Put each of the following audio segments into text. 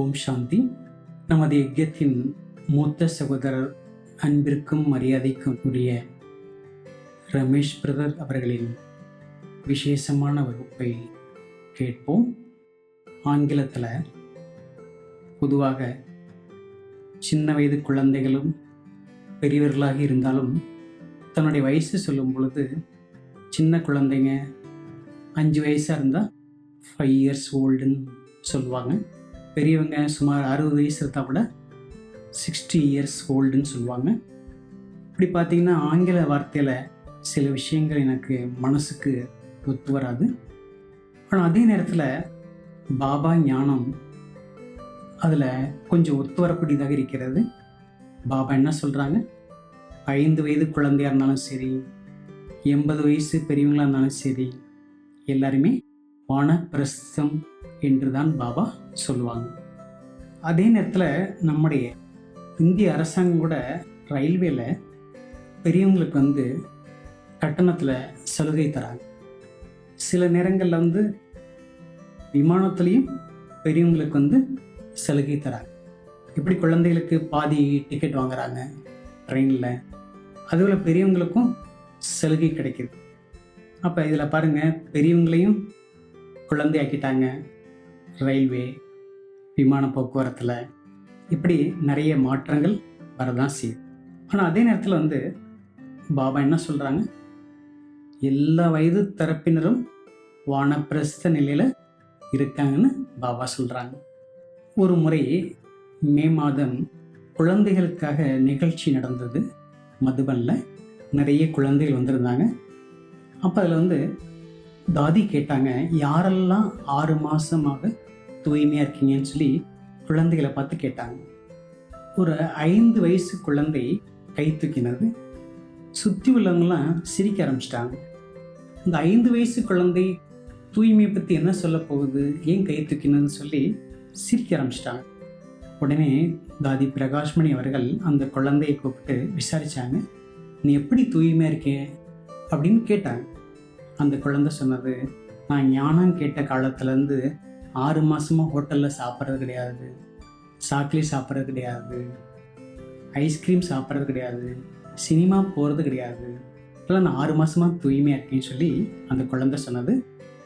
ஓம் சாந்தி. நமது யஜ்யத்தின் மூத்த சகோதரர் அன்பிற்கும் மரியாதைக்கும் உரிய ரமேஷ் பிரதர் அவர்களின் விசேஷமான வகுப்பை கேட்போம். ஆங்கிலத்தில் பொதுவாக சின்ன வயது குழந்தைகளும் பெரியவர்களாக இருந்தாலும் தன்னுடைய வயசு சொல்லும் பொழுது சின்ன குழந்தைங்க அஞ்சு வயசாக இருந்தால் ஃபைவ் இயர்ஸ் ஓல்டுன்னு சொல்லுவாங்க. பெரியவங்க சுமார் அறுபது வயசு இருந்தால் கூட சிக்ஸ்டி இயர்ஸ் ஓல்டுன்னு சொல்லுவாங்க. இப்படி பார்த்தீங்கன்னா ஆங்கில வார்த்தையில் சில விஷயங்கள் எனக்கு மனசுக்கு ஒத்து வராது. ஆனால் அதே நேரத்தில் பாபா ஞானம் அதில் கொஞ்சம் ஒத்து வரக்கூடியதாக இருக்கிறது. பாபா என்ன சொல்கிறாங்க ஐந்து வயது குழந்தையாக இருந்தாலும் சரி எண்பது வயசு பெரியவங்களாக இருந்தாலும் சரி எல்லாருமே வானப்பிரஸ்தம் என்று தான் பாபா சொல்லுவாங்க. அதே நேரத்தில் நம்முடைய இந்திய அரசாங்கம் கூட ரயில்வேல பெரியவங்களுக்கு வந்து கட்டணத்தில் சலுகை தராங்க. சில நேரங்களில் வந்து விமானத்துலேயும் பெரியவங்களுக்கு வந்து சலுகை தராங்க. இப்படி குழந்தைகளுக்கு பாதி டிக்கெட் வாங்குறாங்க ட்ரெயினில் அதுபோல் பெரியவங்களுக்கும் சலுகை கிடைக்கிது. அப்போ இதில் பாருங்கள் பெரியவங்களையும் குழந்தையாக்கிட்டாங்க. ரயில்வே விமான போக்குவரத்தில் இப்படி நிறைய மாற்றங்கள் வரதான் செய்யுது. ஆனால் அதே நேரத்தில் வந்து பாபா என்ன சொல்கிறாங்க எல்லா வயது தரப்பினரும் வானப்பிரஸ்த நிலையில் இருக்காங்கன்னு பாபா சொல்கிறாங்க ஒரு முறை மே மாதம் குழந்தைகளுக்காக நிகழ்ச்சி நடந்தது. மதுபனில் நிறைய குழந்தைகள் வந்திருந்தாங்க. அப்போ அதில் வந்து தாதி கேட்டாங்க யாரெல்லாம் ஆறு மாதமாக தூய்மையாக இருக்கீங்கன்னு சொல்லி குழந்தைகளை பார்த்து கேட்டாங்க. ஒரு ஐந்து வயசு குழந்தை கை தூக்கினது. சுற்றி உள்ளவங்களாம் சிரிக்க ஆரம்பிச்சிட்டாங்க. இந்த ஐந்து வயசு குழந்தை தூய்மையை பற்றி என்ன சொல்ல போகுது? ஏன் கை தூக்கினதுன்னு சொல்லி சிரிக்க ஆரம்பிச்சிட்டாங்க. உடனே தாதி பிரகாஷ்மணி அவர்கள் அந்த குழந்தையை கூப்பிட்டு விசாரித்தாங்க நீ எப்படி தூய்மையாக இருக்கே? அப்படின்னு கேட்டாங்க. அந்த குழந்தை சொன்னது நான் ஞானம் கேட்ட காலத்துலேருந்து ஆறு மாதமாக ஹோட்டலில் சாப்பிட்றது கிடையாது. சாக்லேட் சாப்பிட்றது கிடையாது. ஐஸ்கிரீம் சாப்பிட்றது கிடையாது. சினிமா போகிறது கிடையாது. இதெல்லாம் நான் ஆறு மாதமாக தூய்மையாக இருக்கேன்னு சொல்லி அந்த குழந்தை சொன்னது.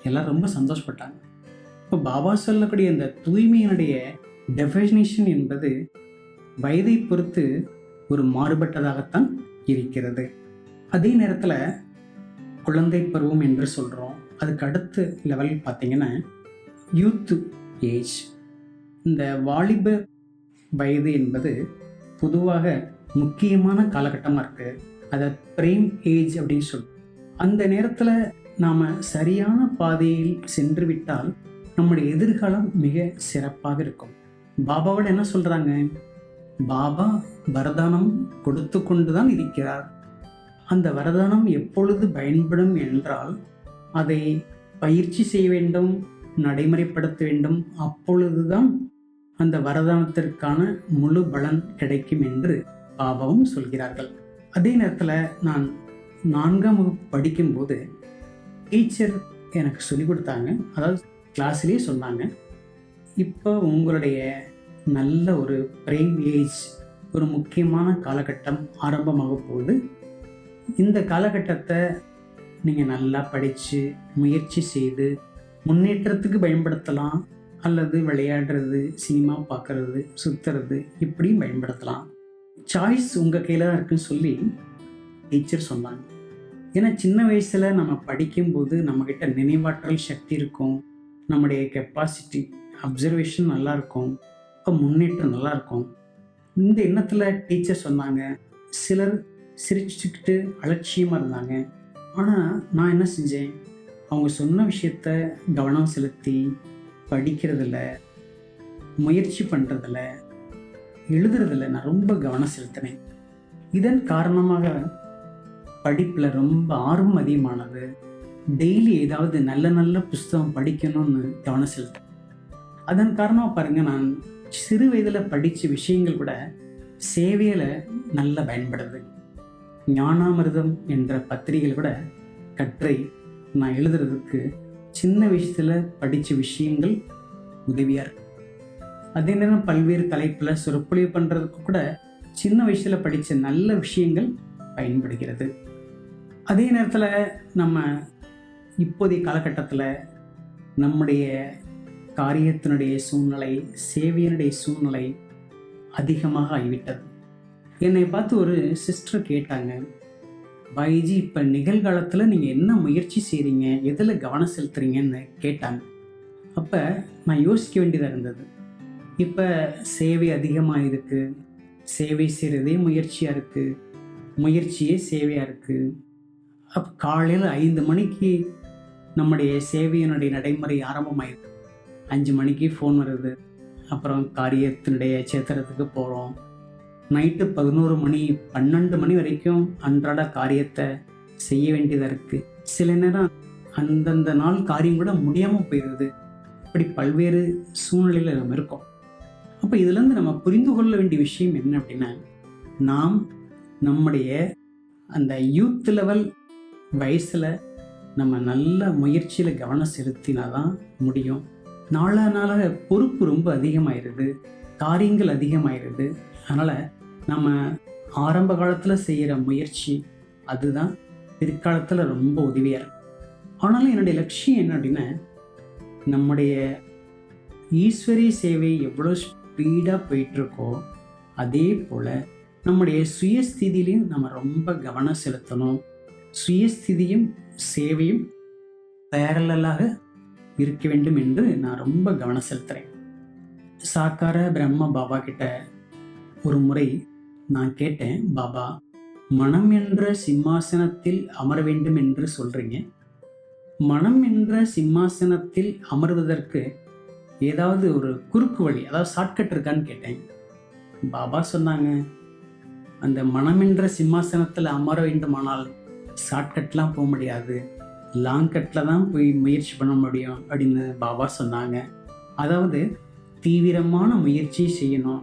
எல்லாம் ரொம்ப சந்தோஷப்பட்டாங்க. இப்போ பாபா சொல்லக்கூடிய இந்த தூய்மையினுடைய டெஃபினேஷன் என்பது வயதை பொறுத்து ஒரு மாறுபட்டதாகத்தான் இருக்கிறது. அதே நேரத்தில் குழந்தை பருவம் என்று சொல்கிறோம் அதுக்கு அடுத்த லெவல் பார்த்தீங்கன்னா யூத் ஏஜ் இந்த வாலிப வயது என்பது பொதுவாக முக்கியமான காலகட்டமாக இருக்குது அதை பிரேம் ஏஜ் அப்படின்னு சொல்லுவோம் அந்த நேரத்தில் நாம் சரியான பாதையில் சென்று விட்டால் நம்முடைய எதிர்காலம் மிக சிறப்பாக இருக்கும். பாபாவோட என்ன சொல்கிறாங்க பாபா வரதானம் கொடுத்து கொண்டு தான் இருக்கிறார். அந்த வரதானம் எப்பொழுது பயன்படும் என்றால் அதை பயிற்சி செய்ய வேண்டும் நடைமுறைப்படுத்த வேண்டும். அப்பொழுதுதான் அந்த வரதானத்திற்கான முழு பலன் கிடைக்கும் என்று பாபாவும் சொல்கிறார்கள். அதே நேரத்தில் நான் நான்காம் வகுப்பு படிக்கும்போது டீச்சர் எனக்கு சொல்லிக் கொடுத்தாங்க. அதாவது கிளாஸ்லேயே சொன்னாங்க. இப்போ உங்களுடைய நல்ல ஒரு பிரெயின் ஏஜ் ஒரு முக்கியமான காலகட்டம் ஆரம்பமாக போகுது. இந்த காலகட்டத்தை நீங்கள் நல்லா படித்து முயற்சி செய்து முன்னேற்றத்துக்கு பயன்படுத்தலாம் அல்லது விளையாடுறது சினிமா பார்க்குறது சுற்றுறது இப்படியும் பயன்படுத்தலாம். சாய்ஸ் உங்கள் கையில் தான் இருக்குன்னு சொல்லி டீச்சர் சொன்னாங்க. ஏன்னா சின்ன வயசில் நம்ம படிக்கும்போது நம்மக்கிட்ட நினைவாற்றல் சக்தி இருக்கும். நம்முடைய கெப்பாசிட்டி அப்சர்வேஷன் நல்லாயிருக்கும் இப்போ முன்னேற்றம் நல்லாயிருக்கும் இந்த எண்ணத்தில் டீச்சர் சொன்னாங்க சிலர் சிரிச்சுக்கிட்டு அலட்சியமாக இருந்தாங்க. ஆனால் நான் என்ன செஞ்சேன்? அவங்க சொன்ன விஷயத்த கவனம் செலுத்தி படிக்கிறதில் முயற்சி பண்ணுறதில் எழுதுறதில் நான் ரொம்ப கவனம் செலுத்தினேன். இதன் காரணமாக படிப்பில் ரொம்ப ஆர்வம் அதிகமானது. டெய்லி ஏதாவது நல்ல நல்ல புஸ்தகம் படிக்கணும்னு கவனம் செலுத்தேன் அதன் காரணமாக பாருங்கள் நான் சிறு வயதில் படித்த விஷயங்கள் கூட சேவையில் நல்லா பயன்படுது. ஞானாமிர்தம் என்ற பத்திரிகையில் கூட கற்றை நான் எழுதுறதுக்கு சின்ன விஷயத்தில் படித்த விஷயங்கள் உதவியாக இருக்கும் அதே நேரம் பல்வேறு தலைப்பில் சொற்பொழிவு பண்ணுறதுக்கு கூட சின்ன வயசில் படித்த நல்ல விஷயங்கள் பயன்படுகிறது. அதே நேரத்தில் நம்ம இப்போதைய காலகட்டத்தில் நம்முடைய காரியத்தினுடைய சூழ்நிலை சேவையினுடைய சூழ்நிலை அதிகமாக ஆகிவிட்டது. என்னை பார்த்து ஒரு சிஸ்டர் கேட்டாங்க. பாய்ஜி இப்போ நிகழ்காலத்தில் நீங்கள் என்ன முயற்சி செய்கிறீங்க எதில் கவனம் செலுத்துறீங்கன்னு கேட்டாங்க. அப்போ நான் யோசிக்க வேண்டியதாக இருந்தது. இப்போ சேவை அதிகமாக இருக்குது சேவை செய்கிறதே முயற்சியாக இருக்குது முயற்சியே சேவையாக இருக்குது அப்போ காலையில் ஐந்து மணிக்கு நம்முடைய சேவையினுடைய நடைமுறை ஆரம்பமாயிருக்கு. அஞ்சு மணிக்கு ஃபோன் வருது. அப்புறம் காரியத்தினுடைய சேத்திரத்துக்கு போகிறோம் நைட்டு பதினோரு மணி பன்னெண்டு மணி வரைக்கும் அன்றாட காரியத்தை செய்ய வேண்டியதாக இருக்குது சில நேரம் அந்தந்த நாள் காரியம் கூட முடியாமல் போயிடுது இப்படி பல்வேறு சூழ்நிலையில் நம்ம இருக்கோம். அப்போ இதுலேருந்து நம்ம புரிந்து கொள்ள வேண்டிய விஷயம் என்ன அப்படின்னா நாம் நம்முடைய அந்த யூத் லெவல் வயசில் நம்ம நல்ல முயற்சியில் கவனம் செலுத்தினா தான் முடியும். நாளாக நாளாக பொறுப்பு ரொம்ப அதிகமாயிருது. காரியங்கள் அதிகமாயிருது. அதனால் நம்ம ஆரம்ப காலத்தில் செய்கிற முயற்சி அதுதான். பிற்காலத்தில் ரொம்ப உதவியாக இருக்கும் ஆனாலும் என்னுடைய லட்சியம் என்ன அப்படின்னா நம்முடைய ஈஸ்வரிய சேவை எவ்வளோ ஸ்பீடாக போயிட்டுருக்கோ அதே போல் நம்முடைய சுயஸ்திதியிலையும் நம்ம ரொம்ப கவனம் செலுத்தணும். சுயஸ்திதியும் சேவையும் பேரலாக இருக்க வேண்டும் என்று நான் ரொம்ப கவனம் செலுத்துகிறேன் சாக்கார பிரம்ம பாபா கிட்ட ஒரு முறை நான் கேட்டேன் பாபா மனம் என்ற சிம்மாசனத்தில் அமர வேண்டும் என்று சொல்றீங்க. மனம் என்ற சிம்மாசனத்தில் அமர்வதற்கு ஏதாவது ஒரு குறுக்கு வழி அதாவது ஷார்ட்கட் இருக்கான்னு கேட்டேன். பாபா சொன்னாங்க அந்த மனம் என்ற சிம்மாசனத்தில் அமர வேண்டுமானால் ஷார்ட்கட்லாம் போக முடியாது. லாங் கட்டில் தான் போய் முயற்சி பண்ண முடியும் அப்படின்னு பாபா சொன்னாங்க. அதாவது தீவிரமான முயற்சி செய்யணும்.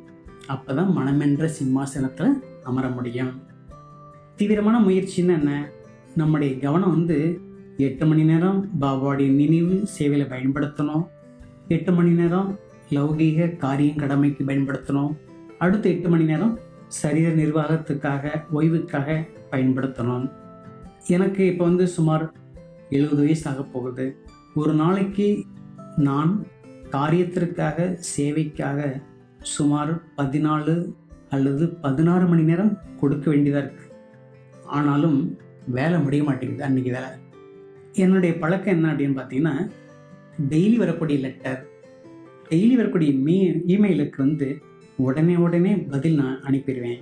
அப்போ தான் மனமென்ற சிம்மாசனத்தில் அமர முடியும். தீவிரமான முயற்சின்னு என்ன? நம்முடைய கவனம் வந்து எட்டு மணி நேரம் பாபாவுடைய நினைவு சேவையில் பயன்படுத்தணும். எட்டு மணி நேரம் லௌகீக காரியம் கடமைக்கு பயன்படுத்தணும். அடுத்த எட்டு மணி நேரம் சரீர நிர்வாகத்துக்காக ஓய்வுக்காக பயன்படுத்தணும். எனக்கு இப்போ வந்து சுமார் எழுபது வயசு ஆக போகுது. ஒரு நாளைக்கு நான் காரியத்திற்காக சேவைக்காக சுமார் பதினாலு அல்லது பதினாறு மணி நேரம் கொடுக்க வேண்டியதாக இருக்குது ஆனாலும் வேலை முடிய மாட்டேங்குது அன்றைக்கி வேலை. என்னுடைய பழக்கம் என்ன அப்படின்னு பார்த்தீங்கன்னா டெய்லி வரக்கூடிய லெட்டர் டெய்லி வரக்கூடிய மீ இமெயிலுக்கு வந்து உடனே உடனே பதில் நான் அனுப்பிடுவேன்.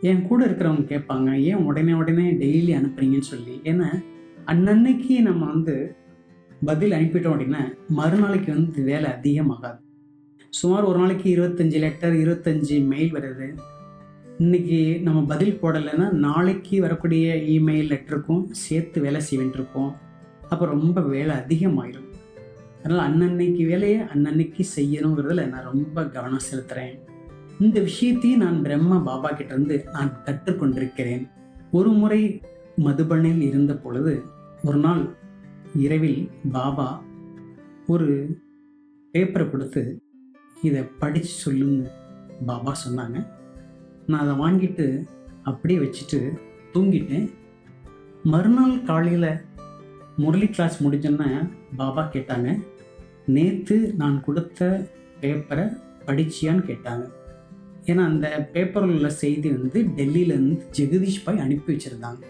என் கூட இருக்கிறவங்க கேட்பாங்க ஏன் உடனே உடனே டெய்லி அனுப்புறீங்கன்னு சொல்லி? ஏன்னா அன்னன்னைக்கு நம்ம வந்து பதில் அனுப்பிட்டோம் அப்படின்னா மறுநாளைக்கு வந்து வேலை அதிகமாகாது. சுமார் ஒரு நாளைக்கு இருபத்தஞ்சி லெட்டர் இருபத்தஞ்சி மெயில் வருது. இன்னைக்கு நம்ம பதில் போடலைன்னா நாளைக்கு வரக்கூடிய இமெயில் லெட்டருக்கும் சேர்த்து வேலை செய்ய அப்போ ரொம்ப வேலை அதிகமாயிடும் அதனால் அன்னன்னைக்கு வேலையை அன்னன்னைக்கு செய்யணுங்கிறதுல நான் ரொம்ப கவனம் செலுத்துகிறேன் இந்த விஷயத்தையும் நான் பிரம்ம பாபா கிட்டேருந்து நான் கற்றுக்கொண்டிருக்கிறேன். ஒரு முறை மதுபனில் இருந்த பொழுது ஒரு நாள் இரவில் பாபா ஒரு பேப்பரை கொடுத்து இதை படித்து சொல்லுங்க பாபா சொன்னாங்க. நான் அதை வாங்கிட்டு அப்படியே வச்சுட்டு தூங்கிட்டேன். மறுநாள் காலையில் முரளி கிளாஸ் முடிஞ்சோன்னே பாபா கேட்டாங்க நேற்று நான் கொடுத்த பேப்பரை படிச்சியான்னு கேட்டாங்க. ஏன்னா அந்த பேப்பரில் உள்ள செய்தி வந்து டெல்லியிலேருந்து ஜெகதீஷ் பாய் அனுப்பி வச்சுருந்தாங்க.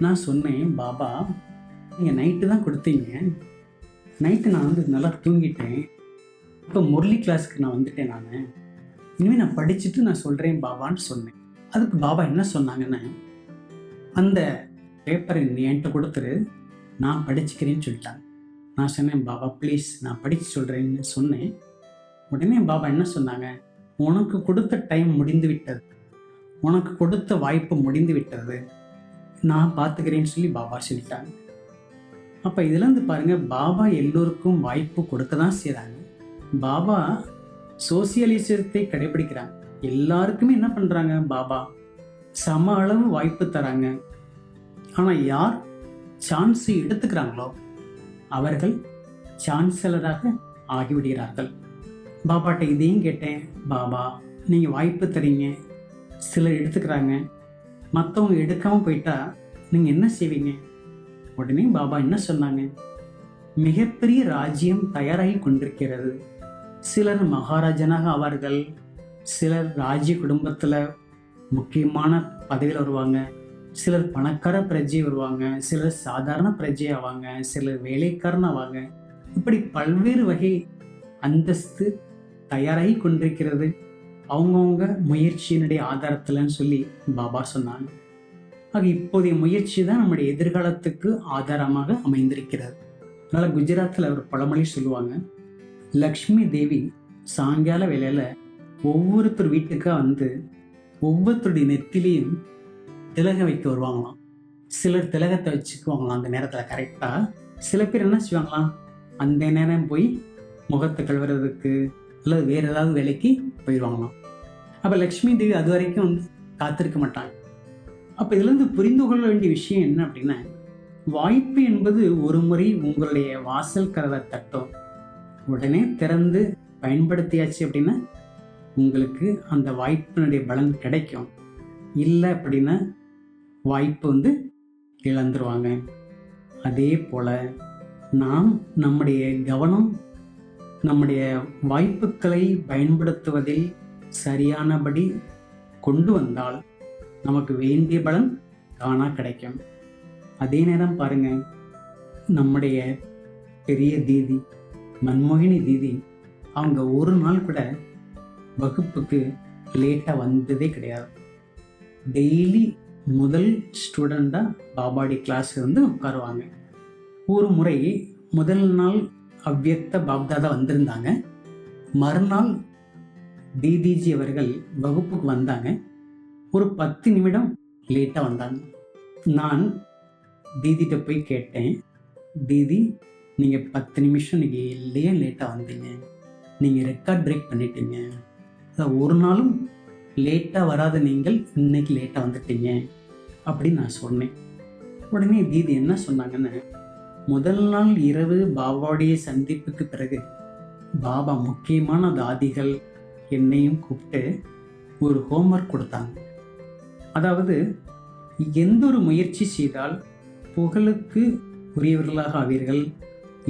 நான் சொன்னேன் பாபா நீங்கள் நைட்டு தான் கொடுத்தீங்க. நைட்டு நான் வந்து நல்லா தூங்கிட்டேன். இப்போ முரளி கிளாஸ்க்கு நான் வந்துட்டேன் நான். இனிமேல் நான் படிச்சுட்டு நான் சொல்கிறேன் பாபான்னு சொன்னேன். அதுக்கு பாபா என்ன சொன்னாங்கன்னா அந்த பேப்பரை நீ என்கிட்ட கொடுத்துரு நான் படிச்சுக்கிறேன்னு சொல்லிட்டாங்க. நான் சொன்னேன் பாபா ப்ளீஸ் நான் படித்து சொல்கிறேன்னு சொன்னேன். உடனே பாபா என்ன சொன்னாங்க உனக்கு கொடுத்த டைம் முடிந்து விட்டது. உனக்கு கொடுத்த வாய்ப்பு முடிந்து விட்டது. நான் பார்த்துக்கிறேன்னு சொல்லி பாபா சொல்லிட்டாங்க. அப்போ இதுலேருந்து பாருங்கள் பாபா எல்லோருக்கும் வாய்ப்பு கொடுக்க தான் செய்கிறாங்க பாபா சோசியலிசத்தை கடைபிடிக்கிறாங்க. எல்லாருக்குமே என்ன பண்ணுறாங்க பாபா? சம அளவு வாய்ப்பு தராங்க. ஆனால் யார் சான்ஸ் எடுத்துக்கிறாங்களோ அவர்கள் சான்சலராக ஆகிவிடுகிறார்கள். பாபாட்ட இதையும் கேட்டேன் பாபா நீங்கள் வாய்ப்பு தரீங்க. சிலர் எடுத்துக்கிறாங்க. மற்றவங்க எடுக்காமல் போயிட்டா நீங்கள் என்ன செய்வீங்க? உடனே பாபா என்ன சொன்னாங்க? மிகப்பெரிய ராஜ்யம் தயாராகி கொண்டிருக்கிறது. சிலர் மகாராஜனாக ஆவார்கள். சிலர் ராஜ்ய குடும்பத்தில் முக்கியமான பதவியில் வருவாங்க. சிலர் பணக்கார பிரஜை வருவாங்க. சிலர் சாதாரண பிரஜை ஆவாங்க. சிலர் வேலைக்காரன் ஆவாங்க. இப்படி பல்வேறு வகை அந்தஸ்து தயாராகி கொண்டிருக்கிறது. அவங்கவுங்க முயற்சியினுடைய ஆதாரத்தில்னு சொல்லி பாபா சொன்னாங்க. ஆக இப்போதைய முயற்சி தான் நம்முடைய எதிர்காலத்துக்கு ஆதாரமாக அமைந்திருக்கிறது. அதனால் குஜராத்தில் ஒரு பழமொழி சொல்லுவாங்க. லக்ஷ்மி தேவி சாயங்கால வேலையில் ஒவ்வொருத்தர் வீட்டுக்காக வந்து ஒவ்வொருத்தருடைய நெத்திலையும் திலகம் வைக்க வருவாங்களாம். சிலர் திலகத்தை வச்சுக்குவாங்களாம் அந்த நேரத்தில் கரெக்டாக சில பேர் என்ன செய்வாங்களாம்? அந்த நேரம் போய் முகத்தை கழுவுறதுக்கு அல்லது வேறு ஏதாவது வேலைக்கு போயிடுவாங்களாம் அப்போ லக்ஷ்மி தேவி அது வரைக்கும் வந்து காத்திருக்க மாட்டாங்க. அப்போ இதுலேருந்து புரிந்து கொள்ள வேண்டிய விஷயம் என்ன அப்படின்னா வாய்ப்பு என்பது ஒரு முறை உங்களுடைய வாசல் கதவை தட்டும். உடனே திறந்து பயன்படுத்தியாச்சு அப்படின்னா உங்களுக்கு அந்த வாய்ப்பினுடைய பலன் கிடைக்கும். இல்லை அப்படின்னா வாய்ப்பு வந்து இழந்துருவாங்க. அதே போல் நாம் நம்முடைய கவனம் நம்முடைய வாய்ப்புகளை பயன்படுத்துவதில் சரியானபடி கொண்டு வந்தால் நமக்கு வேண்டிய பலன் தானாக கிடைக்கும். அதே நேரம் பாருங்க நம்முடைய பெரிய தீதி மன்மோகினி தீதி அவங்க ஒரு நாள் கூட வகுப்புக்கு லேட்டாக வந்ததே கிடையாது. டெய்லி முதல் ஸ்டூடெண்ட்டாக பாபாடி கிளாஸ் வந்து உட்காருவாங்க. ஒரு முறை முதல் நாள் அவ்வியத்த பாப்தாதா வந்திருந்தாங்க. மறுநாள் தீதிஜி அவர்கள் வகுப்புக்கு வந்தாங்க. ஒரு பத்து நிமிடம் லேட்டாக வந்தாங்க. நான் தீதிகிட்ட போய் கேட்டேன். தீதி நீங்கள் பத்து நிமிஷம் நீங்கள் இல்லையே லேட்டாக வந்தீங்க. நீங்கள் ரெக்கார்ட் பிரேக் பண்ணிட்டீங்க. அதான் ஒரு நாளும் லேட்டாக வராத நீங்கள் இன்னைக்கு லேட்டாக வந்துட்டீங்க அப்படின்னு நான் சொன்னேன். உடனே தீதி என்ன சொன்னாங்கன்னு முதல் நாள் இரவு பாபாவுடைய சந்திப்புக்கு பிறகு பாபா முக்கியமான தாதிகள் என்னையும் கூப்பிட்டு ஒரு ஹோம்ஒர்க் கொடுத்தாங்க. அதாவது எந்த ஒரு முயற்சி செய்தால் புகழுக்கு உரியவர்களாக ஆவீர்கள்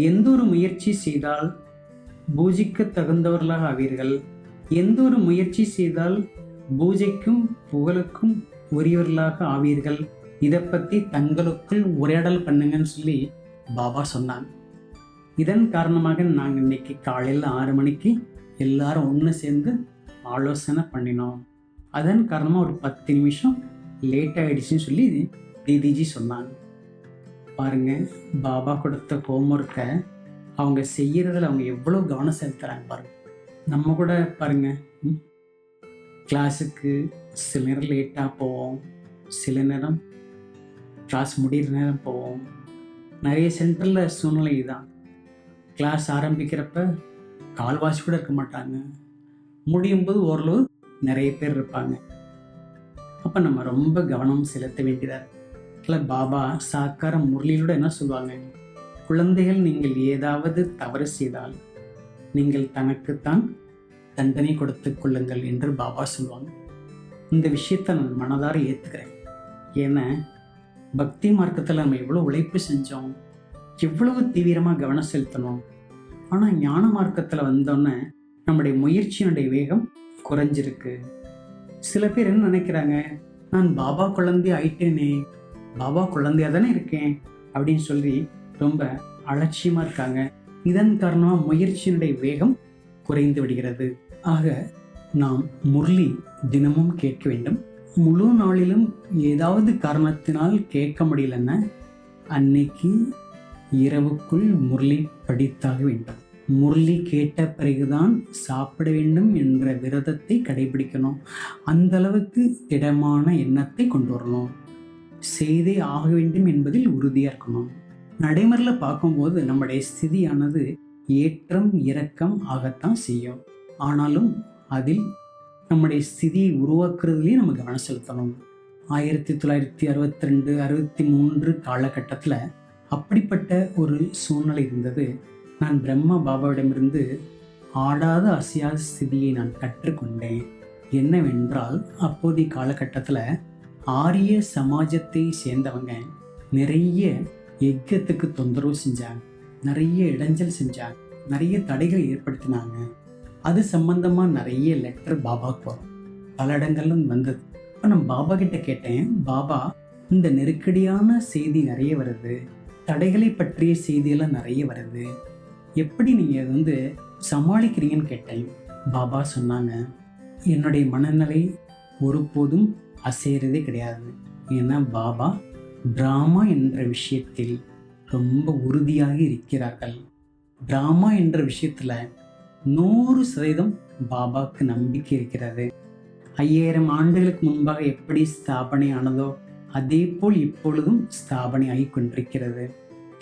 எந்த ஒரு முயற்சி செய்தால் பூஜைக்கு தகுந்தவர்களாக ஆவீர்கள்? எந்த ஒரு முயற்சி செய்தால் பூஜைக்கும் புகழுக்கும் உரியவர்களாக ஆவீர்கள்? இதை பற்றி தங்களுக்குள் உரையாடல் பண்ணுங்கன்னு சொல்லி பாபா சொன்னாங்க. இதன் காரணமாக நாங்கள் இன்னைக்கு காலையில் ஆறு மணிக்கு எல்லாரும் ஒன்று சேர்ந்து ஆலோசனை பண்ணினோம். அதன் காரணமாக ஒரு பத்து நிமிஷம் லேட் ஆகிடுச்சின்னு சொல்லி தீதிஜி சொன்னாங்க. பாருங்க பாபா கொடுத்த ஹோம்ஒர்க்கை அவங்க செய்கிறதுல அவங்க எவ்வளோ கவனம் செலுத்துகிறாங்க பாருங்க. நம்ம கூட பாருங்க கிளாஸுக்கு சில நேரம் லேட்டாக போவோம் சில நேரம் கிளாஸ் முடிகிற நேரம் போவோம். நிறைய சென்டரில் சூழ்நிலை தான் கிளாஸ் ஆரம்பிக்கிறப்ப கால்வாசி கூட இருக்க மாட்டாங்க. முடியும் போது ஓரளவு நிறைய பேர் இருப்பாங்க. அப்போ நம்ம ரொம்ப கவனம் செலுத்த வேண்டியதாக இருக்கு. இல்லை பாபா சாக்கார முரளியோட என்ன சொல்லுவாங்க? குழந்தைகள் நீங்கள் ஏதாவது தவறு செய்தால் நீங்கள் தனக்குத்தான் தண்டனை கொடுத்து கொள்ளுங்கள் என்று பாபா சொல்லுவாங்க. இந்த விஷயத்தை நான் மனதார ஏற்றுக்கிறேன் ஏன்னா பக்தி மார்க்கத்தில் நம்ம எவ்வளோ உழைப்பு செஞ்சோம் எவ்வளவு தீவிரமாக கவனம் செலுத்தணும் ஆனால் ஞான மார்க்கத்தில் வந்தோன்னே நம்முடைய முயற்சியினுடைய வேகம் குறைஞ்சிருக்கு. சில பேர் என்ன நினைக்கிறாங்க? நான் பாபா குழந்தை ஆயிட்டேனே பாபா குழந்தையாக தானே இருக்கேன் அப்படின்னு சொல்லி ரொம்ப அலட்சியமாக இருக்காங்க. இதன் காரணமாக முயற்சியினுடைய வேகம் குறைந்து விடுகிறது. ஆக நாம் முரளி தினமும் கேட்க வேண்டும். முழு நாளிலும் ஏதாவது காரணத்தினால் கேட்க முடியலன்னா அன்னைக்கு இரவுக்குள் முரளி படித்தாக வேண்டும். முரளி கேட்ட பிறகுதான் சாப்பிட வேண்டும் என்ற விரதத்தை கடைபிடிக்கணும். அந்த அளவுக்கு திடமான எண்ணத்தை கொண்டு வரணும். செய்தே ஆக வேண்டும் என்பதில் உறுதியாக இருக்கணும். நடைமுறையில் பார்க்கும்போது நம்முடைய ஸ்திதியானது ஏற்றம் இறக்கம் ஆகத்தான் செய்யும். ஆனாலும் அதில் நம்முடைய ஸ்திதியை உருவாக்குறதுலேயே நம்ம கவனம் செலுத்தணும். ஆயிரத்தி தொள்ளாயிரத்தி அறுபத்தி ரெண்டு அறுபத்தி மூன்று காலகட்டத்தில் அப்படிப்பட்ட ஒரு சூழ்நிலை இருந்தது. நான் பிரம்மா பாபாவிடமிருந்து ஆடாத அசையாத ஸ்திதியை நான் கற்றுக்கொண்டேன். என்னவென்றால் அப்போதைய காலகட்டத்தில் ஆரிய சமாஜத்தை சேர்ந்தவங்க. நிறைய எக்கத்துக்கு தொந்தரவு செஞ்சாங்க. நிறைய இடைஞ்சல் செஞ்சாங்க. நிறைய தடைகள் ஏற்படுத்தினாங்க. அது சம்பந்தமாக நிறைய லெட்டர் பாபாவுக்கு வரும். பல இடங்கள்ல வந்தது. இப்போ நான் பாபா கிட்ட கேட்டேன் பாபா இந்த நெருக்கடியான செய்தி நிறைய வருது. தடைகளை பற்றிய செய்தியெல்லாம் நிறைய வருது. எப்படி நீங்கள் வந்து சமாளிக்கிறீங்கன்னு கேட்டேன். பாபா சொன்னாங்க என்னுடைய மனநிலை ஒருபோதும் அசைகிறதே கிடையாது. ஏன்னா பாபா டிராமா என்ற விஷயத்தில் ரொம்ப உறுதியாக இருக்கிறார்கள். டிராமா என்ற விஷயத்தில் நூறு சதவீதம் பாபாவுக்கு நம்பிக்கை இருக்கிறது. ஐயாயிரம் ஆண்டுகளுக்கு முன்பாக எப்படி ஸ்தாபனை ஆனதோ அதே போல் இப்பொழுதும் ஸ்தாபனை ஆகி கொண்டிருக்கிறது.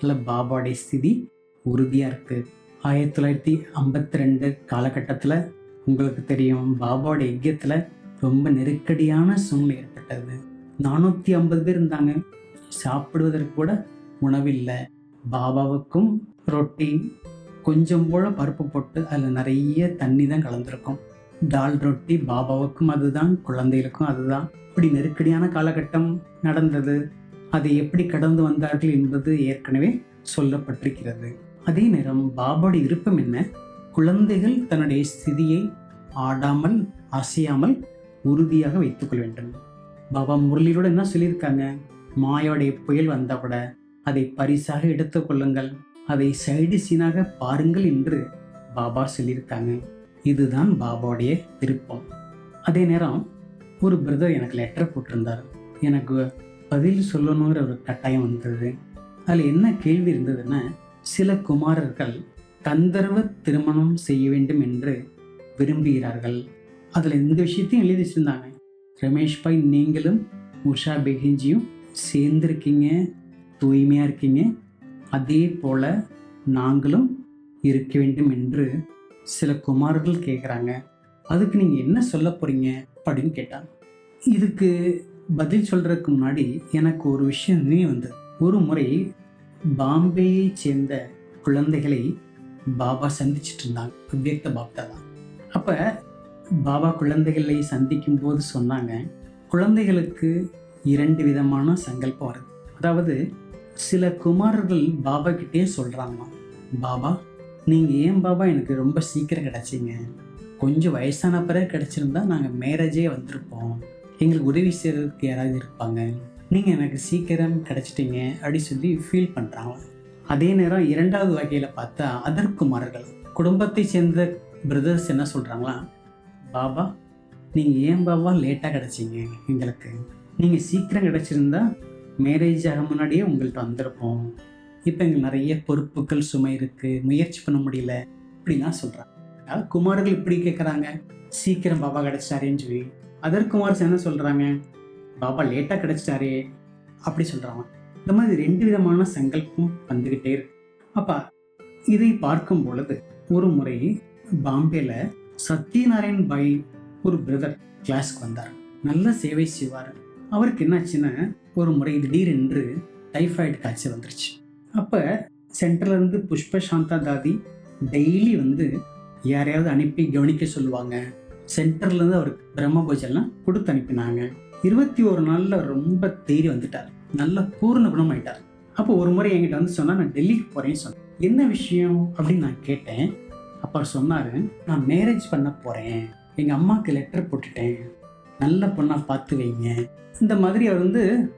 இல்லை பாபாவுடைய ஸ்திதி உறுதியாக இருக்குது ஆயிரத்தி தொள்ளாயிரத்தி ஐம்பத்தி ரெண்டு காலகட்டத்தில் உங்களுக்கு தெரியும் பாபாவோட யஜ்யத்தில் ரொம்ப நெருக்கடியான சூழ்நிலை ஏற்பட்டது. நானூற்றி ஐம்பது பேர் இருந்தாங்க. சாப்பிடுவதற்கு கூட உணவில்லை. பாபாவுக்கும் ரொட்டி கொஞ்சம் போல பருப்பு போட்டு அதில் நிறைய தண்ணி தான் கலந்துருக்கும். டால் ரொட்டி பாபாவுக்கும் அதுதான் குழந்தைகளுக்கும் அதுதான். இப்படி நெருக்கடியான காலகட்டம் நடந்தது. அதை எப்படி கடந்து வந்தார்கள் என்பது ஏற்கனவே சொல்லப்பட்டிருக்கிறது. அதே நேரம் பாபாவோட விருப்பம் என்ன? குழந்தைகள் தன்னுடைய ஸ்திதியை ஆடாமல் அசையாமல் உறுதியாக வைத்துக்கொள்ள வேண்டும். பாபா முரளியோட என்ன சொல்லியிருக்காங்க? மாயோடைய புயல் வந்தால் கூட அதை பரிசாக எடுத்துக்கொள்ளுங்கள் அதை சைடு சீனாக பாருங்கள் என்று பாபா சொல்லியிருக்காங்க. இதுதான் பாபாவுடைய விருப்பம். அதே நேரம் ஒரு பிரதர் எனக்கு லெட்டர் போட்டிருந்தார். எனக்கு பதில் சொல்லணுங்கிற ஒரு கட்டாயம் வந்தது. அதில் என்ன கேள்வி இருந்ததுன்னா சில குமாரர்கள் கந்தர்வ திருமணம் செய்ய வேண்டும் என்று விரும்புகிறார்கள். அதில் இந்த விஷயத்தையும் எழுதி வச்சுருந்தாங்க. ரமேஷ் பாய் நீங்களும் உஷா பெஹிஞ்சியும் சேர்ந்துருக்கீங்க தூய்மையாக இருக்கீங்க. அதே போல் நாங்களும் இருக்க வேண்டும் என்று சில குமாரர்கள் கேட்குறாங்க அதுக்கு நீங்கள் என்ன சொல்ல போகிறீங்க அப்படின்னு கேட்டாங்க. இதுக்கு பதில் சொல்கிறதுக்கு முன்னாடி எனக்கு ஒரு விஷயம் நினைவு வந்தது. ஒரு முறை பாம்பேயை சேர்ந்த குழந்தைகளை பாபா சந்திச்சிட்டு இருந்தாங்க. பாப்தா தான் அப்போ பாபா குழந்தைகளை சந்திக்கும் போது சொன்னாங்க குழந்தைகளுக்கு இரண்டு விதமான சங்கல்பம் வருது. அதாவது சில குமாரர்கள் பாபா கிட்டே சொல்கிறாங்களாம் பாபா நீங்கள் ஏன் பாபா எனக்கு ரொம்ப சீக்கிரம் கிடச்சிங்க. கொஞ்சம் வயசான பிறகு கிடச்சிருந்தா நாங்கள் மேரேஜே வந்திருப்போம். எங்களுக்கு உதவி செய்கிறதுக்கு யாராவது இருப்பாங்க. நீங்கள் எனக்கு சீக்கிரம் கிடச்சிட்டீங்க அப்படி சொல்லி ஃபீல் பண்ணுறாங்க அதே நேரம் இரண்டாவது வகையில் பார்த்தா அதற்குமாரர்கள் குடும்பத்தை சேர்ந்த பிரதர்ஸ் என்ன சொல்கிறாங்களா பாபா நீங்கள் ஏன் பாபா? லேட்டாக கிடச்சிங்க எங்களுக்கு. நீங்கள் சீக்கிரம் கிடச்சிருந்தா மேரேஜ் ஆக முன்னாடியே உங்கள்கிட்ட வந்திருப்போம். இப்போ எங்களுக்கு நிறைய பொறுப்புகள் சுமை இருக்குது முயற்சி பண்ண முடியல. இப்படிலாம் சொல்கிறாங்க அதாவது குமார்கள் இப்படி கேட்குறாங்க சீக்கிரம் பாபா கிடச்சிட்டாரேன்னு சொல்லி. அதற்குமார்ஸ் என்ன சொல்கிறாங்க பாபா லேட்டாக கிடச்சிட்டாரே அப்படி சொல்கிறாங்க இந்த மாதிரி ரெண்டு விதமான சங்கல்பம் வந்துக்கிட்டே இருக்கு. அப்போ இதை பார்க்கும் பொழுது ஒரு முறை பாம்பேல சத்யநாராயண் பாய் ஒரு பிரதர் கிளாஸ்க்கு வந்தார். நல்ல சேவை செய்வார். அவருக்கு என்னாச்சுன்னா ஒரு முறை திடீரென்று டைஃபாய்டு காய்ச்சல் வந்துருச்சு. அப்போ சென்டர்லேருந்து புஷ்ப சாந்தா தாதி டெய்லி வந்து யாரையாவது அனுப்பி கவனிக்க சொல்லுவாங்க. சென்டர்லேருந்து அவர் பிரம்ம பூஜைலாம் கொடுத்து அனுப்பினாங்க. இருபத்தி ஒரு நாளில் ரொம்ப தேறி வந்துட்டார். நல்ல பூர்ண குணமாயிட்டார். அப்போ ஒரு முறை என்கிட்ட வந்து சொன்னால் நான் டெல்லிக்கு போகிறேன்னு சொன்னேன் என்ன விஷயம்? அப்படின்னு நான் கேட்டேன். அப்பா சொன்னார் நான் மேரேஜ் பண்ண போகிறேன் எங்கள் அம்மாவுக்கு லெட்டர் போட்டுட்டேன். நல்ல பொண்ணாக பார்த்து வைங்க. இந்த மாதிரி அவர் வந்து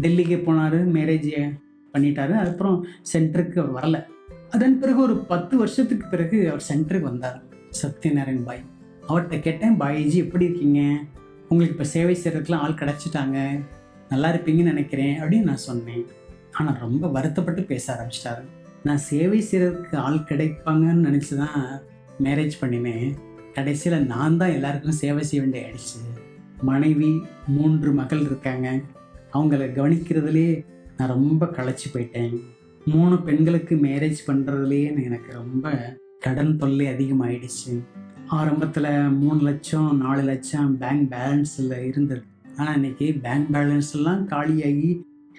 டெல்லிக்கு போனார் மேரேஜ் பண்ணிட்டாரு. அதுக்கப்புறம் சென்டருக்கு அவர் வரல. அதன் பிறகு ஒரு பத்து வருஷத்துக்கு பிறகு அவர் சென்டருக்கு வந்தார். சத்யநாராயண் பாய். அவர்கிட்ட கேட்டேன் பாய்ஜி எப்படி இருக்கீங்க? உங்களுக்கு இப்போ சேவை செய்கிறதுக்குலாம் ஆள் கிடச்சிட்டாங்க. நல்லா இருப்பீங்கன்னு நினைக்கிறேன். அப்படின்னு நான் சொன்னேன். ஆனால் ரொம்ப வருத்தப்பட்டு பேச ஆரம்பிச்சிட்டாரு. நான் சேவை செய்கிறதுக்கு ஆள் கிடைப்பாங்கன்னு நினச்சி தான் மேரேஜ் பண்ணினேன். கடைசியில் நான் தான் எல்லாருக்கும் சேவை செய்ய வேண்டிய ஆயிடுச்சு. மனைவி மூன்று மகள் இருக்காங்க. அவங்கள கவனிக்கிறதுலே நான் ரொம்ப களைச்சி போயிட்டேன். மூணு பெண்களுக்கு மேரேஜ் பண்ணுறதுலேயே எனக்கு ரொம்ப கடன் தொல்லை அதிகமாயிடுச்சு. ஆரம்பத்தில் மூணு லட்சம் நாலு லட்சம் பேங்க் பேலன்ஸில் இருந்தது. ஆனால் இன்னைக்கு பேங்க் பேலன்ஸ் எல்லாம் காலியாகி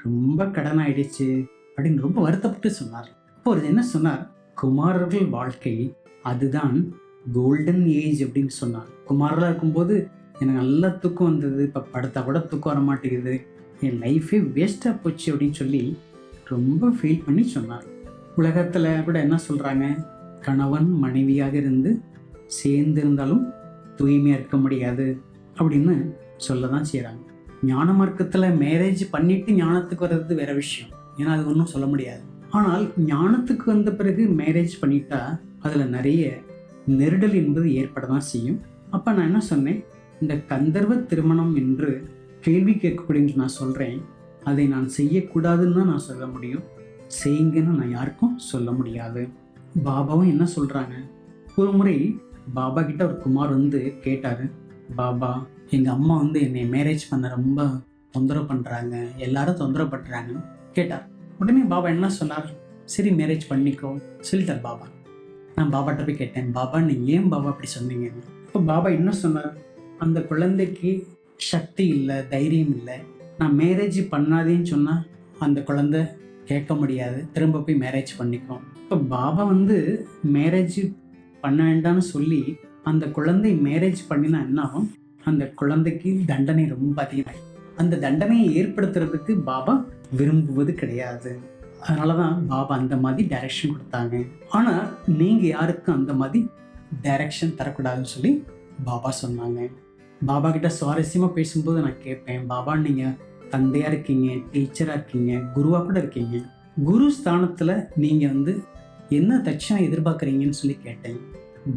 ரொம்ப கடன் ஆயிடுச்சு அப்படின்னு ரொம்ப வருத்தப்பட்டு சொன்னார். அப்பொழுது என்ன சொன்னார்? குமாரர்கள் வாழ்க்கை அதுதான் கோல்டன் ஏஜ் அப்படின்னு சொன்னார். குமாரராக இருக்கும்போது எனக்கு நல்லா தூக்கம் வந்தது. இப்போ படுத்தா கூட தூக்கம் வர மாட்டேங்குது. என் லைஃபே வேஸ்ட்டாக போச்சு அப்படின்னு சொல்லி ரொம்ப ஃபீல் பண்ணி சொன்னார். உலகத்தில் கூட என்ன சொல்கிறாங்க கணவன் மனைவியாக இருந்து சேர்ந்து இருந்தாலும் தூய்மையாக இருக்க முடியாது அப்படின்னு சொல்ல தான் செய்கிறாங்க ஞான மார்க்கத்தில் மேரேஜ் பண்ணிவிட்டு ஞானத்துக்கு வர்றது வேற விஷயம். ஏன்னா அது ஒன்றும் சொல்ல முடியாது. ஆனால் ஞானத்துக்கு வந்த பிறகு மேரேஜ் பண்ணிட்டா அதில் நிறைய நெருடல் என்பது ஏற்பட தான் செய்யும். அப்போ நான் என்ன சொன்னேன்? இந்த கந்தர்வ திருமணம் என்று கேள்வி கேட்கக்கூடிய நான் சொல்கிறேன் அதை நான் செய்யக்கூடாதுன்னு தான் நான் சொல்ல முடியும். செய்யுங்கன்னு நான் யாருக்கும் சொல்ல முடியாது. பாபாவும் என்ன சொல்கிறாங்க ஒரு முறை பாபா கிட்ட ஒரு குமார் வந்து கேட்டார். பாபா எங்கள் அம்மா வந்து என்னை மேரேஜ் பண்ண ரொம்ப தொந்தரவு பண்ணுறாங்க எல்லாரும் தொந்தரவு பண்ணுறாங்கன்னு கேட்டார். உடனே பாபா என்ன சொன்னார்? சரி மேரேஜ் பண்ணிக்கோ. சொல்லிட்டார் பாபா. நான் பாபாட்ட போய் கேட்டேன் பாபா நீங்கள் ஏன் பாபா அப்படி சொன்னீங்கன்னு இப்போ பாபா என்ன சொன்னார்? அந்த குழந்தைக்கு சக்தி இல்லை தைரியம் இல்லை. நான் மேரேஜ் பண்ணாதேன்னு சொன்னால் அந்த குழந்தை கேட்க முடியாது. திரும்ப போய் மேரேஜ் பண்ணிக்கும் இப்போ பாபா வந்து மேரேஜ் பண்ண வேண்டாம்னு சொல்லி அந்த குழந்தை மேரேஜ் பண்ணினா என்ன ஆகும்? அந்த குழந்தைக்கு தண்டனை ரொம்ப அதிகமாகும் அந்த தண்டனையை ஏற்படுத்துறதுக்கு பாபா விரும்புவது கிடையாது. அதனால தான் பாபா அந்த மாதிரி டைரக்ஷன் கொடுத்தாங்க. ஆனால் நீங்கள் யாருக்கும் அந்த மாதிரி டைரக்ஷன் தரக்கூடாதுன்னு சொல்லி பாபா சொன்னாங்க. பாபா கிட்ட சுவாரஸ்யமாக பேசும்போது நான் கேட்பேன் பாபா நீங்கள் தந்தையாக இருக்கீங்க டீச்சராக இருக்கீங்க குருவாக கூட இருக்கீங்க. குரு ஸ்தானத்தில் நீங்கள் வந்து என்ன தட்சணம் எதிர்பார்க்குறீங்கன்னு சொல்லி கேட்டேன்.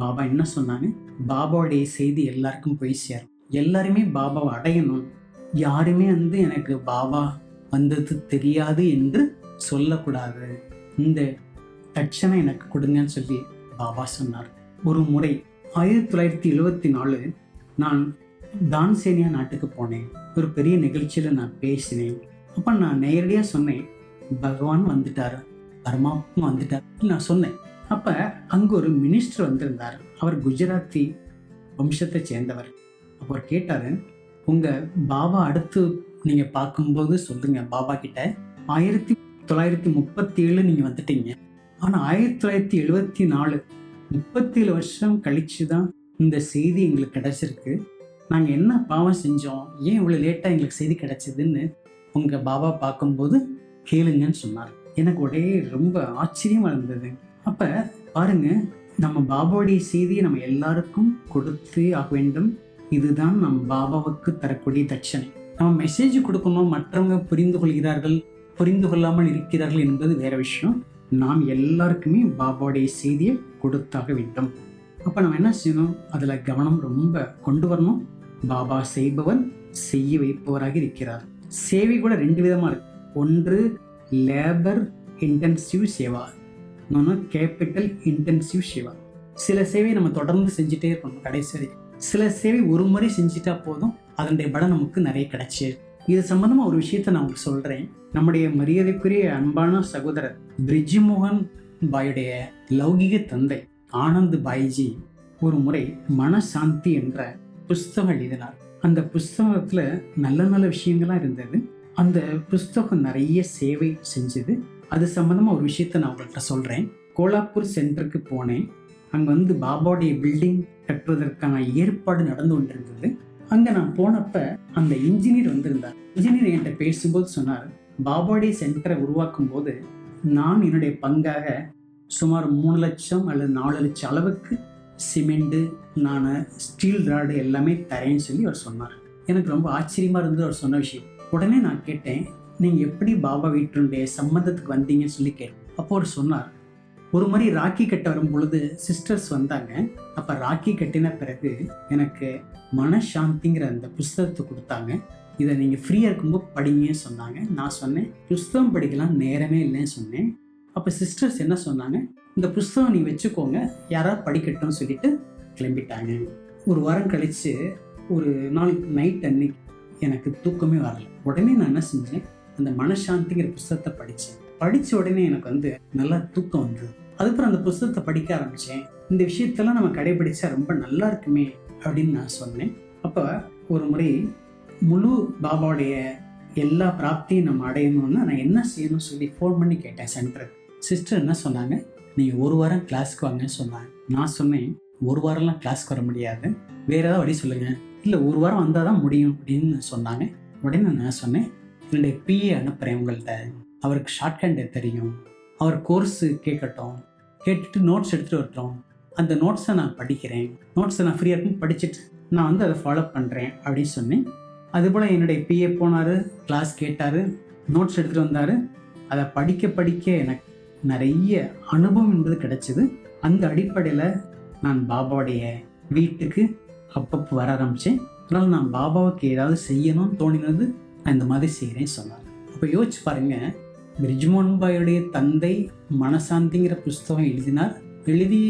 பாபா என்ன சொன்னாங்க? பாபாவுடைய செய்தி எல்லாருக்கும் போய் சேரும். எல்லாருமே பாபாவை அடையணும். யாருமே வந்து எனக்கு பாபா வந்தது தெரியாது என்று சொல்லக்கூடாது. இந்த தட்சணை எனக்கு கொடுங்கன்னு சொல்லி பாபா சொன்னார். ஒரு முறை ஆயிரத்தி தொள்ளாயிரத்தி எழுவத்தி நாலு நான் தான்சேனியா நாட்டுக்கு போனேன். ஒரு பெரிய நிகழ்ச்சியில் நான் பேசினேன். அப்போ நான் நேரடியாக சொன்னேன் பகவான் வந்துட்டார். பரமாத்மா வந்துட்டார். நான் சொன்னேன். அப்போ அங்கே ஒரு மினிஸ்டர் வந்திருந்தார். அவர் குஜராத்தி வம்சத்தை சேர்ந்தவர். அவர் கேட்டார் உங்கள் பாபா அடுத்து நீங்கள் பார்க்கும்போது சொல்லுங்க பாபா கிட்ட ஆயிரத்தி தொள்ளாயிரத்தி முப்பத்தி ஏழு நீங்கள் வந்துட்டீங்க. ஆனால் ஆயிரத்தி தொள்ளாயிரத்தி எழுபத்தி நாலு முப்பத்தி ஏழு வருஷம் கழிச்சு தான் இந்த செய்தி எங்களுக்கு கிடைச்சிருக்கு. நாங்கள் என்ன பாவம் செஞ்சோம் ஏன் இவ்வளோ லேட்டாக எங்களுக்கு செய்தி கிடைச்சதுன்னு உங்கள் பாபா பார்க்கும்போது கேளுங்கன்னு சொன்னார். எனக்கு ஒரே ரொம்ப ஆச்சரியமாக இருந்தது. அப்போ பாருங்க நம்ம பாபாவுடைய செய்தியை நம்ம எல்லாருக்கும் கொடுத்து ஆக வேண்டும். இதுதான் நம் பாபாவுக்கு தரக்கூடிய தட்சணை. நம்ம மெசேஜ் கொடுக்கணும் மற்றவங்க புரிந்து கொள்கிறார்கள் புரிந்து கொள்ளாமல் இருக்கிறார்கள் என்பது வேற விஷயம். நாம் எல்லாருக்குமே பாபாவுடைய செய்தியை கொடுத்தாக வேண்டும். அப்போ நம்ம என்ன செய்யணும்? அதில் கவனம் ரொம்ப கொண்டு வரணும். பாபா செய்பவர் செய்ய வைப்பவராக இருக்கிறார். சேவை கூட ரெண்டு விதமாக இருக்கு. ஒன்று லேபர் இன்டென்சிவ் சேவா. இன்னொன்று கேபிட்டல் இன்டென்சிவ் சேவா. சில சேவை நம்ம தொடர்ந்து செஞ்சுட்டே இருக்கணும் கடைசி சில சேவை ஒரு முறை செஞ்சுட்டா போதும். அதனுடைய பலம் நமக்கு நிறைய கிடைச்சு. இது சம்பந்தமா ஒரு விஷயத்த நான் உங்களுக்கு சொல்றேன். நம்முடைய மரியாதைக்குரிய அன்பான சகோதரர் பிரிஜிமோகன் பாயுடைய லௌகிக தந்தை ஆனந்த் பாய்ஜி ஒரு முறை மனசாந்தி என்ற புஸ்தகம் எழுதினார். அந்த புஸ்தகத்துல நல்ல நல்ல விஷயங்கள்லாம் இருந்தது. அந்த புஸ்தகம் நிறைய சேவை செஞ்சது. அது சம்பந்தமா ஒரு விஷயத்த நான் உங்கள்கிட்ட சொல்றேன். கோலாப்பூர் சென்டருக்கு போனேன். அங்கே வந்து பாபாவுடைய பில்டிங் கட்டுவதற்கான ஏற்பாடு நடந்து கொண்டிருந்தது. அங்கே நான் போனப்ப அந்த இன்ஜினியர் வந்திருந்தார். இன்ஜினியர் என்கிட்ட பேசும்போது சொன்னார் பாபாடி சென்டரை உருவாக்கும் போது நான் என்னுடைய பங்காக சுமார் மூணு லட்சம் அல்லது நாலு லட்சம் அளவுக்கு சிமெண்ட்டு நான் ஸ்டீல் ராடு எல்லாமே தரேன்னு சொல்லி அவர் சொன்னார். எனக்கு ரொம்ப ஆச்சரியமா இருந்தது அவர் சொன்ன விஷயம். உடனே நான் கேட்டேன் நீங்கள் எப்படி பாபா வீட்டினுடைய சம்மந்தத்துக்கு வந்தீங்கன்னு சொல்லி கேட்டேன். அப்போ அவர் சொன்னார் ஒரு முறை ராக்கி கட்ட வரும் பொழுது சிஸ்டர்ஸ் வந்தாங்க. அப்போ ராக்கி கட்டின பிறகு எனக்கு மனசாந்திங்கிற அந்த புஸ்தகத்தை கொடுத்தாங்க. இதை நீங்கள் ஃப்ரீயாக இருக்கும்போது படிங்கன்னு சொன்னாங்க. நான் சொன்னேன் புஸ்தகம் படிக்கலாம் நேரமே இல்லைன்னு சொன்னேன். அப்போ சிஸ்டர்ஸ் என்ன சொன்னாங்க? இந்த புஸ்தகம் நீ வச்சுக்கோங்க யாராவது படிக்கட்டும்னு சொல்லிட்டு கிளம்பிட்டாங்க. ஒரு வாரம் கழித்து ஒரு நாள் நைட் அன்னைக்கு எனக்கு தூக்கமே வரல. உடனே நான் என்ன செஞ்சேன்? அந்த மனசாந்திங்கிற புஸ்தகத்தை படித்தேன் படித்த உடனே எனக்கு வந்து நல்லா தூக்கம் வந்தது. அதுக்கப்புறம் அந்த புஸ்தகத்தை படிக்க ஆரம்பித்தேன் இந்த விஷயத்தெல்லாம் நம்ம கடைபிடிச்சா ரொம்ப நல்லா இருக்குமே அப்படின்னு நான் சொன்னேன். அப்போ ஒரு முறை முழு பாபாவுடைய எல்லா பிராப்தியும் நம்ம அடையணும்னா நான் என்ன செய்யணும்னு சொல்லி ஃபோன் பண்ணி கேட்டேன் சென்டருக்கு சிஸ்டர் என்ன சொன்னாங்க? நீங்கள் ஒரு வாரம் கிளாஸ்க்கு வாங்கன்னு சொன்னாங்க. நான் சொன்னேன் ஒரு வாரம்லாம் கிளாஸ்க்கு வர முடியாது. வேற ஏதாவது வழி சொல்லுங்கள் இல்லை ஒரு வாரம் வந்தால் தான் முடியும் அப்படின்னு சொன்னாங்க. உடனே நான் சொன்னேன் என்னுடைய பிஏ அனுப்புகிறேன் உங்கள்கிட்ட அவருக்கு ஷார்ட் தெரியும். அவர் கோர்ஸு கேட்கட்டும். கேட்டுட்டு நோட்ஸ் எடுத்துகிட்டு வரட்டும். அந்த நோட்ஸை நான் படிக்கிறேன். நோட்ஸை நான் ஃப்ரீயாக இருக்கும் படிச்சுட்டு நான் வந்து அதை ஃபாலோ பண்ணுறேன் அப்படின்னு சொன்னேன். அதுபோல் என்னுடைய பிஏ போனார் கிளாஸ் கேட்டார் நோட்ஸ் எடுத்துகிட்டு வந்தார். அதை படிக்க படிக்க எனக்கு நிறைய அனுபவம் என்பது கிடைச்சிது. அந்த அடிப்படையில் நான் பாபாவுடைய வீட்டுக்கு அப்பப்போ வர ஆரம்பித்தேன் அதனால் நான் பாபாவுக்கு ஏதாவது செய்யணும்னு தோணினது நான் இந்த மாதிரி செய்கிறேன்னு சொன்னார். அப்போ யோசிச்சு பாருங்கள் பிரிஜ்மோன்பாயுடைய தந்தை மனசாந்திங்கிற புஸ்தகம் எழுதினார். எழுதி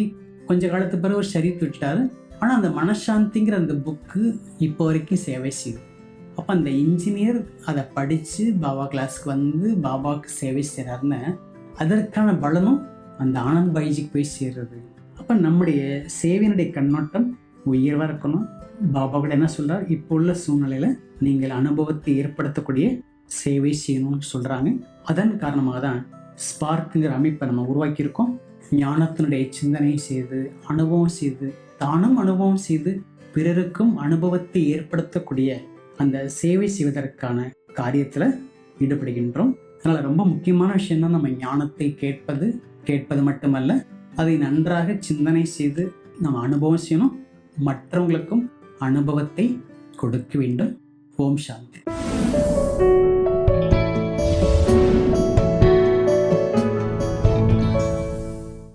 கொஞ்ச காலத்து பிறகு ஒரு சரித்து விட்டார். ஆனால் அந்த மனசாந்திங்கிற அந்த புக்கு இப்போ வரைக்கும் சேவை செய்யுது. அப்போ அந்த இன்ஜினியர் அதை படித்து பாபா கிளாஸ்க்கு வந்து பாபாவுக்கு சேவை செய்கிறாருன்னு அதற்கான பலனும் அந்த ஆனந்த் பாய்ஜிக்கு போய் சேர்றது. அப்போ நம்முடைய சேவையினுடைய கண்ணோட்டம் உயர்வாக இருக்கணும். பாபா கூட என்ன சொல்கிறார் இப்போ உள்ள சூழ்நிலையில் நீங்கள் அனுபவத்தை ஏற்படுத்தக்கூடிய சேவை செய்யணும்னு சொல்கிறாங்க அதன் காரணமாக தான் ஸ்பார்க்குங்கிற அமைப்பை நம்ம உருவாக்கியிருக்கோம். ஞானத்தினுடைய சிந்தனை செய்து அனுபவம் செய்து தானும் அனுபவம் செய்து பிறருக்கும் அனுபவத்தை ஏற்படுத்தக்கூடிய அந்த சேவை செய்வதற்கான காரியத்தில் ஈடுபடுகின்றோம். அதனால் ரொம்ப முக்கியமான விஷயம் தான் நம்ம ஞானத்தை கேட்பது கேட்பது மட்டுமல்ல அதை நன்றாக சிந்தனை செய்து நம்ம அனுபவம் செய்யணும். மற்றவங்களுக்கும் அனுபவத்தை கொடுக்க வேண்டும். ஓம் சாந்தி.